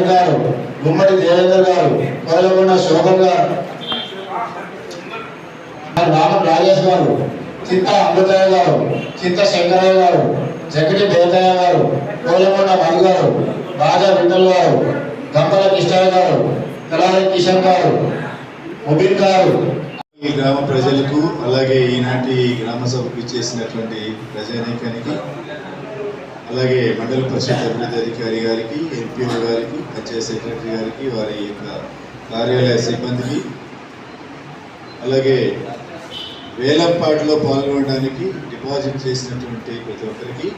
రవి గారు గుమ్మడి దేవేందర్ గారు కోలగొండ శోభన్ గారు రామ రాజేష్ గారు చింత అమృతయ్య గారు చింత శంకరయ్య గారు జగటి దేవతయ్య గారు కోలగొండ మధు గారు రాజా విఠల్ గారు గంపల కృష్ణయ్య గారు కళారి కిషన్ గారు ముబిన్ గారు. ఈ గ్రామ ప్రజలకు అలాగే ఈనాటి గ్రామ సభకు ఇచ్చేసినటువంటి ప్రజానీకానికి అలాగే మండల పరిషత్ అభివృద్ధి అధికారి గారికి ఎంపీఓ గారికి పంచాయత్ సెక్రటరీ గారికి వారి యొక్క కార్యాలయ సిబ్బందికి అలాగే వేలంపాటలో పాల్గొనడానికి డిపాజిట్ చేసినటువంటి ప్రతి ఒక్కరికి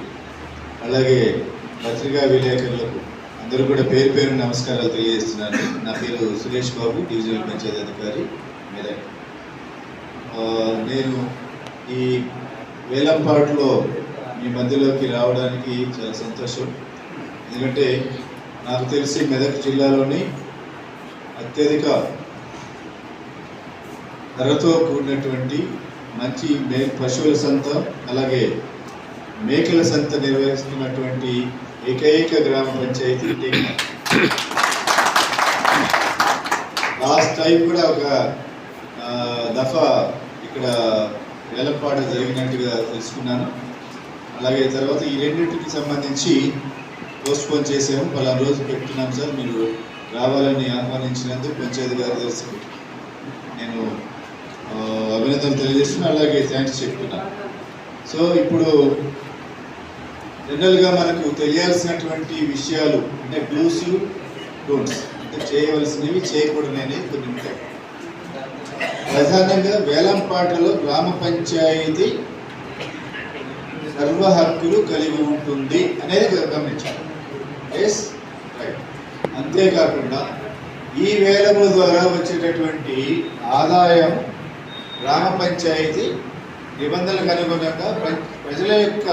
అలాగే పత్రికా విలేకరులకు అందరూ కూడా పేరు పేరు నమస్కారాలు తెలియజేస్తున్నాను. నా పేరు సురేష్ బాబు డివిజనల్ పంచాయతీ అధికారి మెదక్. నేను ఈ వేలంపాటలో మీ మధ్యలోకి రావడానికి చాలా సంతోషం ఎందుకంటే నాకు తెలిసి మెదక్ జిల్లాలోని అత్యధిక ధరతో కూడినటువంటి మంచి మే పశువుల సంత అలాగే మేకల సంత నిర్వహిస్తున్నటువంటి ఏకైక గ్రామ పంచాయతీ టేక్నాల్. లాస్ట్ టైం కూడా ఒక దఫా ఇక్కడ వేలంపాట జరిగినట్టుగా తెలుసుకున్నాను అలాగే తర్వాత ఈ రెండింటికి సంబంధించి పోస్ట్ పోన్ చేసాము పలానా రోజు పెట్టున్నాం సార్. మీరు రావాలని ఆహ్వానించినందుకు పంచాయతీ కార్యదర్శి నేను అభినందనలు తెలియజేస్తున్నా అలాగే థ్యాంక్స్ చెప్తున్నాను సో ఇప్పుడు జనరల్గా మనకు తెలియాల్సినటువంటి విషయాలు అంటే డూస్ డోంట్స్ అంటే చేయవలసినవి చేయకూడనేవి కొన్ని ఉంటాయి. ప్రధానంగా వేలంపాటలో గ్రామ పంచాయతీ కర్మ హక్కులు కలిగి ఉంటుంది అనేది గమనించాలి. ఎస్ రైట్ అంతేకాకుండా ఈ వేలము ద్వారా వచ్చేటటువంటి ఆదాయం గ్రామ పంచాయతీ నిబంధనలకు అనుగుణంగా ప్ర- ప్రజల యొక్క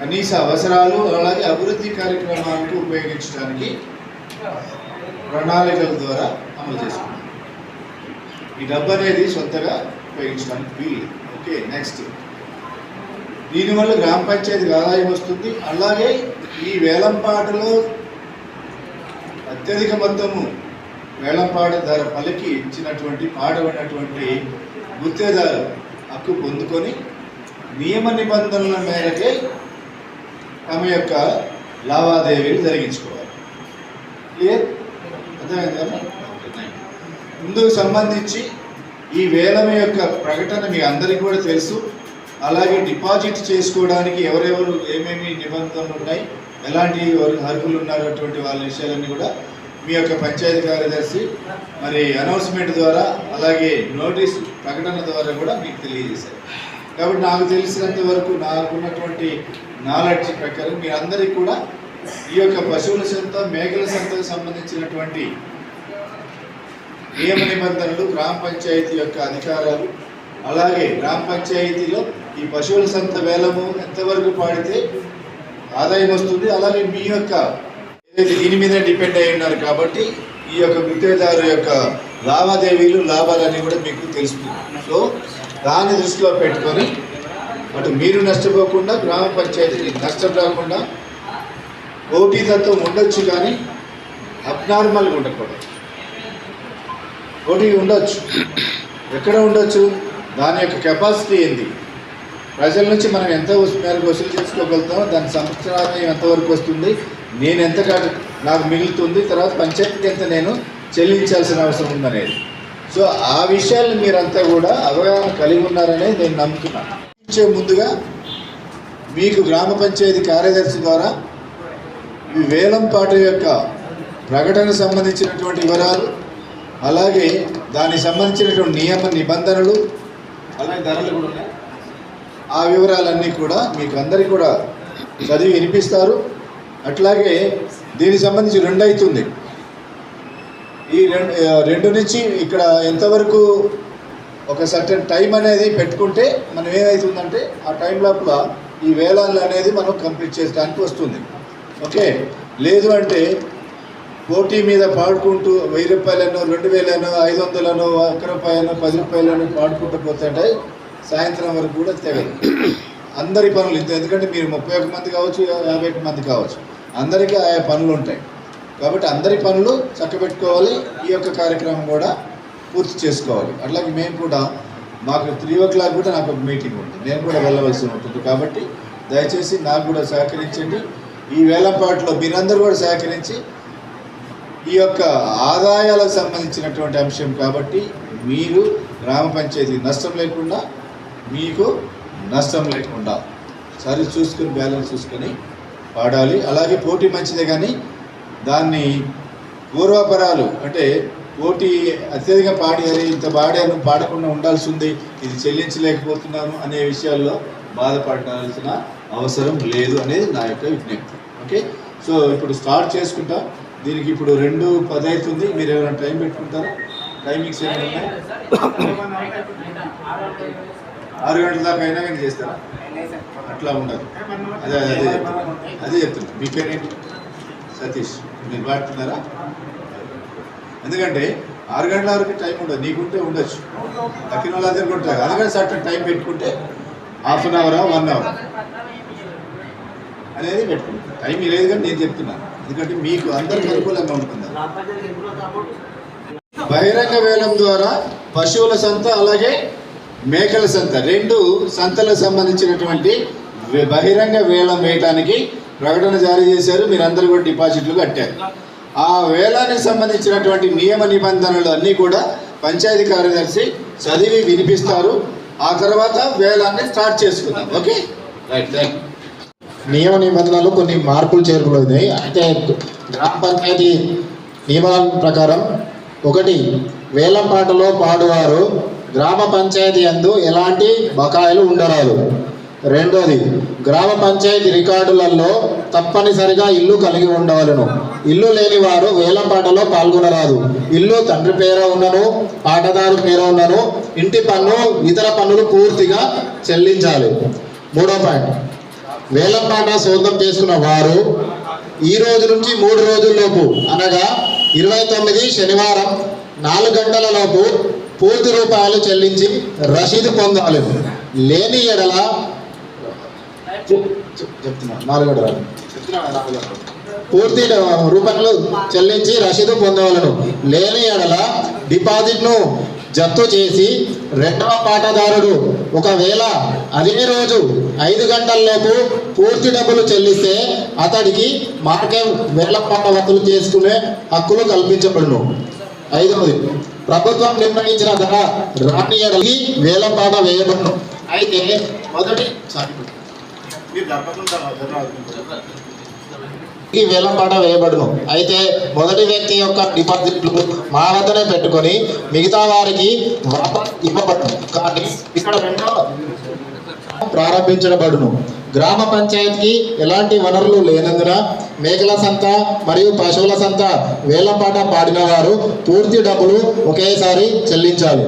కనీస అవసరాలు అలాగే అభివృద్ధి కార్యక్రమాలకు ఉపయోగించడానికి ప్రణాళికల ద్వారా అమలు చేసుకున్నాం. ఈ డబ్బు అనేది సొంతగా ఉపయోగించడానికి వీలు ఓకే నెక్స్ట్ దీనివల్ల గ్రామ పంచాయతీకి ఆదాయం వస్తుంది. అలాగే ఈ వేలంపాటలో అత్యధిక మొత్తము వేలంపాట ధర పలికి ఇచ్చినటువంటి పాట గుత్తేదారు హక్కు పొందుకొని నియమ నిబంధనల మేరకే తమ యొక్క లావాదేవీలు జరిగించుకోవాలి. క్లియర్ అర్థమైంది కదా? ఇందుకు సంబంధించి ఈ వేలం యొక్క ప్రకటన మీ అందరికీ కూడా తెలుసు. అలాగే డిపాజిట్ చేసుకోవడానికి ఎవరెవరు ఏమేమి నిబంధనలు ఉన్నాయి ఎలాంటి అర్హులు ఉన్నారు అటువంటి వాళ్ళ విషయాలన్నీ కూడా మీ యొక్క పంచాయతీ కార్యదర్శి మరి అనౌన్స్మెంట్ ద్వారా అలాగే నోటీస్ ప్రకటన ద్వారా కూడా మీకు తెలియజేశారు. కాబట్టి నాకు తెలిసినంత వరకు నాకున్నటువంటి నాలెడ్జ్ ప్రకారం మీరందరికీ కూడా ఈ యొక్క పశువుల సంత మేకల సంతకు సంబంధించినటువంటి నియమ నిబంధనలు గ్రామ పంచాయతీ యొక్క అధికారాలు అలాగే గ్రామ పంచాయతీలో ఈ పశువుల సంత వేలము ఎంతవరకు పాడితే ఆదాయం వస్తుంది. అలాగే మీ యొక్క ఏదైతే దీని మీద డిపెండ్ అయి ఉన్నారు కాబట్టి ఈ యొక్క విక్రయదారు యొక్క లావాదేవీలు లాభాలన్నీ కూడా మీకు తెలుస్తుంది. సో దాన్ని దృష్టిలో పెట్టుకొని అటు మీరు నష్టపోకుండా గ్రామ పంచాయతీ నష్టం రాకుండా పోటీతత్వం ఉండొచ్చు కానీ అబ్నార్మల్గా ఉండకూడదు. పోటీ ఉండొచ్చు. ఎక్కడ ఉండొచ్చు? దాని యొక్క కెపాసిటీ ఏంది? ప్రజల నుంచి మనం ఎంత మేరకు వసూలు చేసుకోగలుగుతామో దాని సంవత్సరాన్ని ఎంతవరకు వస్తుంది నేను ఎంత నాకు మిగులుతుంది తర్వాత పంచాయతీకి ఎంత నేను చెల్లించాల్సిన అవసరం ఉందనేది. సో ఆ విషయాలను మీరంతా కూడా అవగాహన కలిగి ఉన్నారనేది నేను నమ్ముతున్నాను ఇచ్చే ముందుగా మీకు గ్రామ పంచాయతీ కార్యదర్శి ద్వారా ఈ వేలంపాట యొక్క ప్రకటన సంబంధించినటువంటి వివరాలు అలాగే దానికి సంబంధించినటువంటి నియమ నిబంధనలు అలాగే ధరలు కూడా ఉన్నాయి. ఆ వివరాలన్నీ కూడా మీకు అందరికీ కూడా చదివి వినిపిస్తారు. అట్లాగే దీనికి సంబంధించి రెండు అవుతుంది ఈ రెండు రెండు నుంచి ఇక్కడ ఎంతవరకు ఒక సర్టన్ టైం అనేది పెట్టుకుంటే మనం ఏమవుతుందంటే ఆ టైం లోపల ఈ వేలాలు అనేది మనం కంప్లీట్ చేయడానికి వస్తుంది. ఓకే? లేదు అంటే పోటీ మీద పాడుకుంటూ వెయ్యి రూపాయలను రెండు వేలను ఐదు వందలను ఒక్క రూపాయలను పది రూపాయలను పాడుకుంటూ పోతుంటాయి. సాయంత్రం వరకు కూడా తెగదు అందరి పనులు ఇంత ఎందుకంటే మీరు ముప్పై ఒక మంది కావచ్చు యాభై ఒక మంది కావచ్చు. అందరికీ ఆయా పనులు ఉంటాయి. కాబట్టి అందరి పనులు చక్కబెట్టుకోవాలి. ఈ యొక్క కార్యక్రమం కూడా పూర్తి చేసుకోవాలి. అట్లాగే మేము కూడా మాకు త్రీ ఓ క్లాక్ కూడా నాకు ఒక మీటింగ్ ఉంది. నేను కూడా వెళ్ళవలసి ఉంటుంది. కాబట్టి దయచేసి నాకు కూడా సహకరించండి. ఈ వేలంపాట్లో మీరందరూ కూడా సహకరించి ఈ యొక్క ఆదాయాలకు సంబంధించినటువంటి అంశం కాబట్టి మీరు గ్రామ పంచాయతీ నష్టం లేకుండా మీకు నష్టం లేకుండా సరి చూసుకుని బ్యాలెన్స్ చూసుకొని పాడాలి. అలాగే పోటీ మంచిదే కానీ దాన్ని పూర్వాపరాలు అంటే పోటీ అత్యధిక పాడారు ఇంత పాడాను పాడకుండా ఉండాల్సి ఉంది ఇది చెల్లించలేకపోతున్నాను అనే విషయాల్లో బాధపడాల్సిన అవసరం లేదు అనేది నా యొక్క విజ్ఞప్తి. ఓకే? సో ఇప్పుడు స్టార్ట్ చేసుకుంటా. దీనికి ఇప్పుడు రెండు పది అవుతుంది మీరు ఎవరైనా టైం పెట్టుకుంటారా? టైమింగ్స్ ఏమైనా ఉన్నాయి? ఆరు గంటల దాకా అయినా కానీ చేస్తారా? అట్లా ఉండదు. అదే అదే అదే చెప్తున్నా అదే. చెప్తున్నా. మీ పేరేంటి సతీష్. మీరు పాడుతున్నారా ఎందుకంటే ఆరు గంటల వరకు టైం ఉండదు. నీకుంటే ఉండొచ్చు. తక్కిన వాళ్ళందరికీ ఉంటుంది అందుకని సర్టన్ టైం పెట్టుకుంటే half an hour one hour అనేది పెట్టుకుంటాం టైం లేదు కానీ నేను చెప్తున్నాను ఎందుకంటే మీకు అందరికి అనుకూలంగా ఉంటుంది బహిరంగ వేలం ద్వారా పశువుల సంత అలాగే మేకల సంత. రెండు సంతలకు సంబంధించినటువంటి బహిరంగ వేలం వేయడానికి ప్రకటన జారీ చేశారు. మీరందరూ కూడా డిపాజిట్లు కట్టారు. ఆ వేలానికి సంబంధించినటువంటి నియమ నిబంధనలు అన్నీ కూడా పంచాయతీ కార్యదర్శి చదివి వినిపిస్తారు. ఆ తర్వాత వేలాన్ని స్టార్ట్ చేసుకుందాం. ఓకే? రైట్ థ్యాంక్ నియమ నిబంధనలు కొన్ని మార్పులు చేర్పులు ఉన్నాయి అయితే గ్రామ పంచాయతీ నియమాల ప్రకారం ఒకటి వేలంపాటలో పాడువారు గ్రామ పంచాయతీ అందు ఎలాంటి బకాయిలు ఉండరాదు. రెండోది గ్రామ పంచాయతీ రికార్డులలో తప్పనిసరిగా ఇల్లు కలిగి ఉండవలను. ఇల్లు లేని వారు వేలంపాటలో పాల్గొనరాదు. ఇల్లు తండ్రి పేర ఉన్నను పాటదారు పేర ఉన్నను ఇంటి పన్ను ఇతర పన్నులు పూర్తిగా చెల్లించాలి. మూడో పాయింట్ వేలంపాట సొంతం చేసుకున్న వారు ఈ రోజు నుంచి మూడు రోజుల్లోపు అనగా ఇరవై తొమ్మిది శనివారం నాలుగు గంటల లోపు పూర్తి రూపాయలు చెల్లించి రసీదు పొందాలి. లేని ఎడల చెప్తున్నా. నాలుగు పూర్తి రూపాయలు చెల్లించి రసీదు పొందవలను. లేని ఎడల డిపాజిట్ను జప్తు చేసి రెండవ పాటదారుడు ఒకవేళ అదే రోజు ఐదు గంటల్లోపు పూర్తి డబ్బులు చెల్లిస్తే అతడికి మార్కెట్ వేలపాట వసూలు చేసుకునే హక్కులు కల్పించబడును. ఐదవది. ప్రభుత్వం నిర్ణయించిన ధర రాని ఎడలి వేలంపాట వేయబడును. అయితే మొదటి ఈ వేలంపాట వేయబడును. అయితే మొదటి వ్యక్తి యొక్క డిపాజిట్లు మా వద్దనే పెట్టుకొని మిగతా వారికి వాపస్ ఇవ్వబడును. కానీ ఇక్కడ రెండో ప్రారంభించబడును. గ్రామ పంచాయతీకి ఎలాంటి వనరులు లేనందున మేకల సంత మరియు పశువుల సంత వేలపాట పాడిన వారు పూర్తి డబ్బులు ఒకేసారి చెల్లించాలి.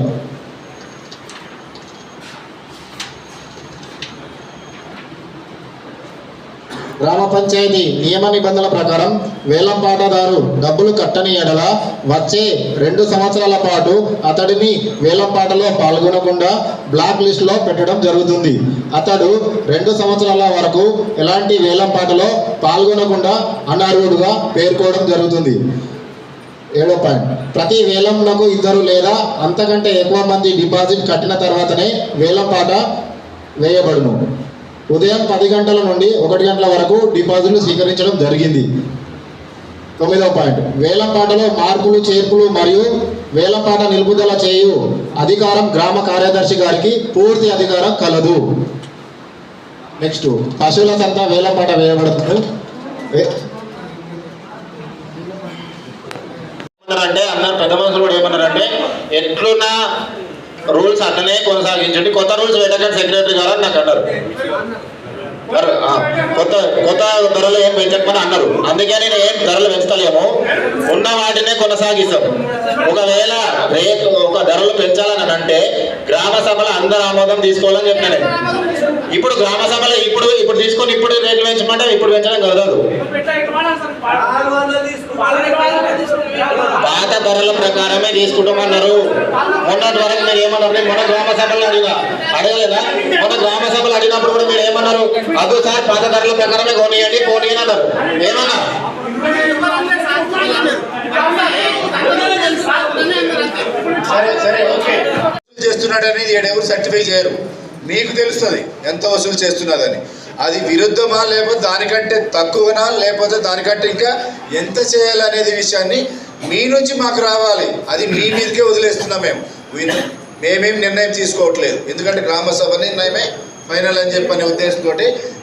గ్రామ పంచాయతీ నియమ నిబంధనల ప్రకారం వేలంపాటదారు డబ్బులు కట్టని ఎడల వచ్చే రెండు సంవత్సరాల పాటు అతడిని వేలంపాటలో పాల్గొనకుండా బ్లాక్ లిస్టులో పెట్టడం జరుగుతుంది. అతడు రెండు సంవత్సరాల వరకు ఎలాంటి వేలంపాటలో పాల్గొనకుండా అనర్హుడుగా పేర్కోవడం జరుగుతుంది. ఏడో పాయింట్. ప్రతి వేలంలకు ఇద్దరు లేదా అంతకంటే ఎక్కువ మంది డిపాజిట్ కట్టిన తర్వాతనే వేలంపాట వేయబడును. ఉదయం పది గంటల నుండి ఒకటి గంటల వరకు డిపాజిట్లు స్వీకరించడం జరిగింది. తొమ్మిదవ పాయింట్. వేలంపాటలో మార్పులు చేర్పులు మరియు వేలంపాట నిలుపుదల చేయు అధికారం గ్రామ కార్యదర్శి గారికి పూర్తి అధికారం కలదు. నెక్స్ట్ పశువుల సంత వేలంపాట వేయబడుతుంది. వే- అన్నారు పెద్ద మనుషులు కూడా ఏమన్నారంటే ఎట్లున్న రూల్స్ అన్ననే కొనసాగించండి. కొత్త రూల్స్ పెట్టకండి సెక్రటరీ గారు అని నాకు అన్నారు. కొత్త కొత్త ధరలు ఏం పెంచకమని అన్నారు. అందుకే నేను ఏం ధరలు పెంచలేము. ఉన్న వాటినే కొనసాగిస్తాం. ఒకవేళ రేపు ఒక ధరలు పెంచాలని అంటే గ్రామ సభల అందరు ఆమోదం తీసుకోవాలని చెప్పిన నేను. ఇప్పుడు గ్రామ సభలో ఇప్పుడు ఇప్పుడు తీసుకొని ఇప్పుడు రేట్లు పెంచమంటే ఇప్పుడు పెంచడం కుదరదు పాత ధరల ప్రకారం తీసుకుంటామన్నారు మొన్నటి వరకు మీరు ఏమన్నారు? మొన్న గ్రామ సభలు అడిగా అడగలేదా? మొన్న గ్రామ సభలు అడిగినప్పుడు కూడా మీరు ఏమన్నారు? అదో సార్ పాత ధరల ప్రకారమే కొనియండి పోనీ అన్నారు. ఏమన్నా? సరే సరే చేస్తున్నాడు అనేది సర్టిఫై చేయరు. మీకు తెలుస్తుంది ఎంత వసూలు చేస్తున్నదని అది విరుద్ధమా లేకపోతే దానికంటే తక్కువనా లేకపోతే దానికంటే ఇంకా ఎంత చేయాలనేది విషయాన్ని మీ నుంచి మాకు రావాలి. అది మీ మీదకే వదిలేస్తున్నాం మేము. మేమేం నిర్ణయం తీసుకోవట్లేదు. ఎందుకంటే గ్రామ సభ నిర్ణయమే ఫైనల్ అని చెప్పనే ఉద్దేశంతో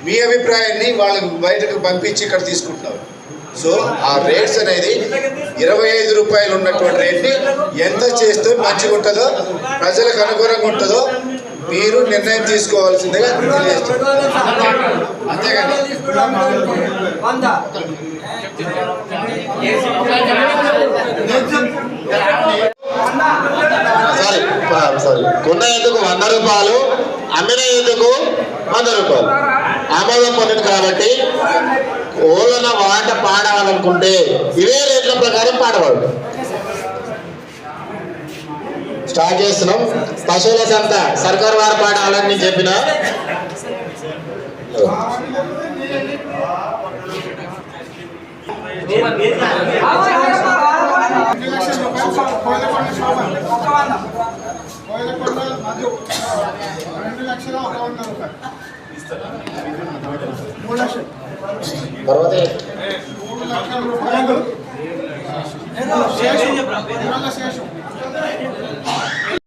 మీ అభిప్రాయాన్ని వాళ్ళకి బయటకు పంపించి ఇక్కడ తీసుకుంటున్నారు సో ఆ రేట్స్ అనేది ఇరవై ఐదు రూపాయలు ఉన్నటువంటి రేట్ని ఎంత చేస్తే మంచిగా ఉంటుందో ప్రజలకు అనుకూలంగా ఉంటుందో మీరు నిర్ణయం తీసుకోవాల్సిందిగా తెలియజేస్తున్నారు అంతేగాని సారీ సారీ. కొన్న ఎందుకు? వంద రూపాయలు అమ్మిన ఎందుకు? వంద రూపాయలు. ఆమోదం పొందింది కాబట్టి ఓలన వాట పాడాలనుకుంటే ఇవే రేట్ల ప్రకారం పాడవాడు. స్టార్ట్ చేస్తున్నాం. పశువుల సంత సర్కార్ వారు పాడాలని చెప్పిన రెండు లక్షల రూపాయలు కోయిలకొండ మధు రెండు లక్షల ఒక వంద రూపాయలు మూడు లక్షలు. తర్వాత మూడు లక్షల రూపాయలు శేషం.